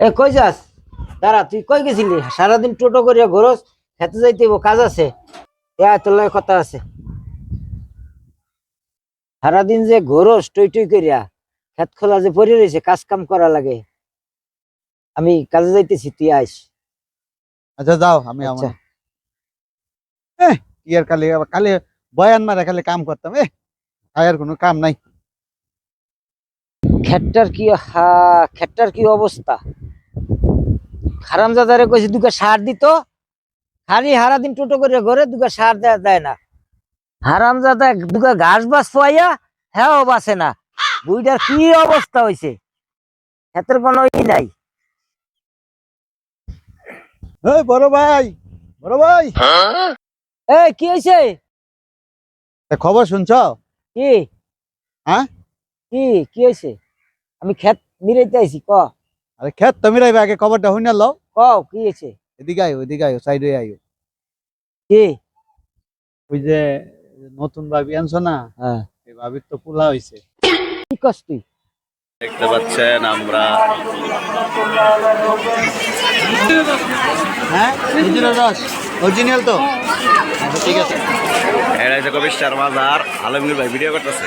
এ কই যাস? দাঁড়া তুই কই গেছিলি? সারাদিন টোটো করিয়া ঘরস খেতে যাইতে কাজ আছে। এ তোর লগে কথা আছে। সারাদিন যে ঘরস টই টই করিয়া খেত খোলা যে পড়ে রয়েছে কাজ কাম করা লাগে। আমি কাজে যাইতেছি তুই আইস। আচ্ছা যাও আমি আচ্ছা। আমার এহ, কি আর খালি খালি বয়ান মারা খালি কাম করতাম এ আর কোনো কাম নাই। খেটটার কি হা খেটটার কি অবস্থা? হারামজাদারে কইছে দুকা সার দিত। খালি হারা দিন টোটো করে ঘরে দুকা সার দেয়া দেয় না। হারামজাদা দুকা ঘাস বাস পাইয়া হ্যাঁ বাসে না। বুইটার কি অবস্থা হইছে? ক্ষেতের কোনো ই নাই। এই বড় ভাই বড় ভাই। এই কি হইছে? তা খবর শুনছ? কি? হ্যাঁ? কি কি হইছে? আমি ক্ষেত মিরাইতে আইছি ক? আরে খেত তুমি রাইবে আগে খবরটা শুনে লও। কও কি হইছে এদিকে আয়ো এদিকে আয়ো সাইডে আয়ো। কি? ওই যে নতুন ভাবি আনছো না হ্যাঁ। এই ভাবির তো পোলা হইছে। কি তুই? দেখতে পাচ্ছেন আমরা। হ্যাঁ অরিজিনাল রস অরিজিনাল তো। আচ্ছা, ঠিক আছে। এটা হচ্ছে কবি স্টার বাজার আলমগীর ভাই ভিডিও করতেছে।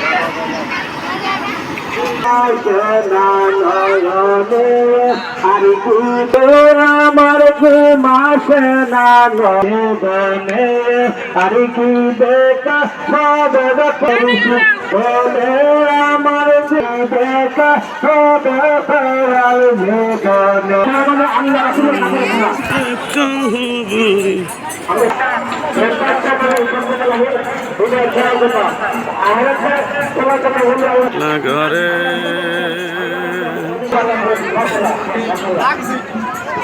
আমার ঘুমাসে না নয়নে আর কি দেখা সবে বলে আমার দেখা সবে ফেরাল জীবনে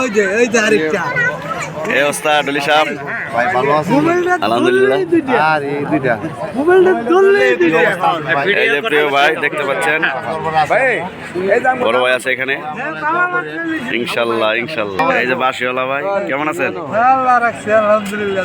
ওই যে ওই যে আরেকটা। এই অবস্থা ডলি সাহেব ভাই ভালো আছেন? আলহামদুলিল্লাহ। আর এই দুইটা। এই যে প্রিয় ভাই দেখতে পাচ্ছেন? বড় ভাই আছে এখানে। ইনশাল্লাহ ইনশাল্লাহ। এই যে বাসিওয়ালা ভাই কেমন আছেন? আল্লাহ রাখছে আলহামদুলিল্লাহ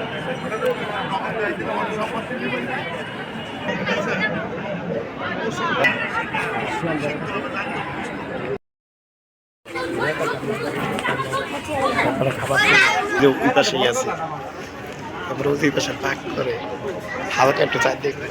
যে ওই আছে। তারপরে ওই পাশে পাক করে হালকা একটু চার দেখবে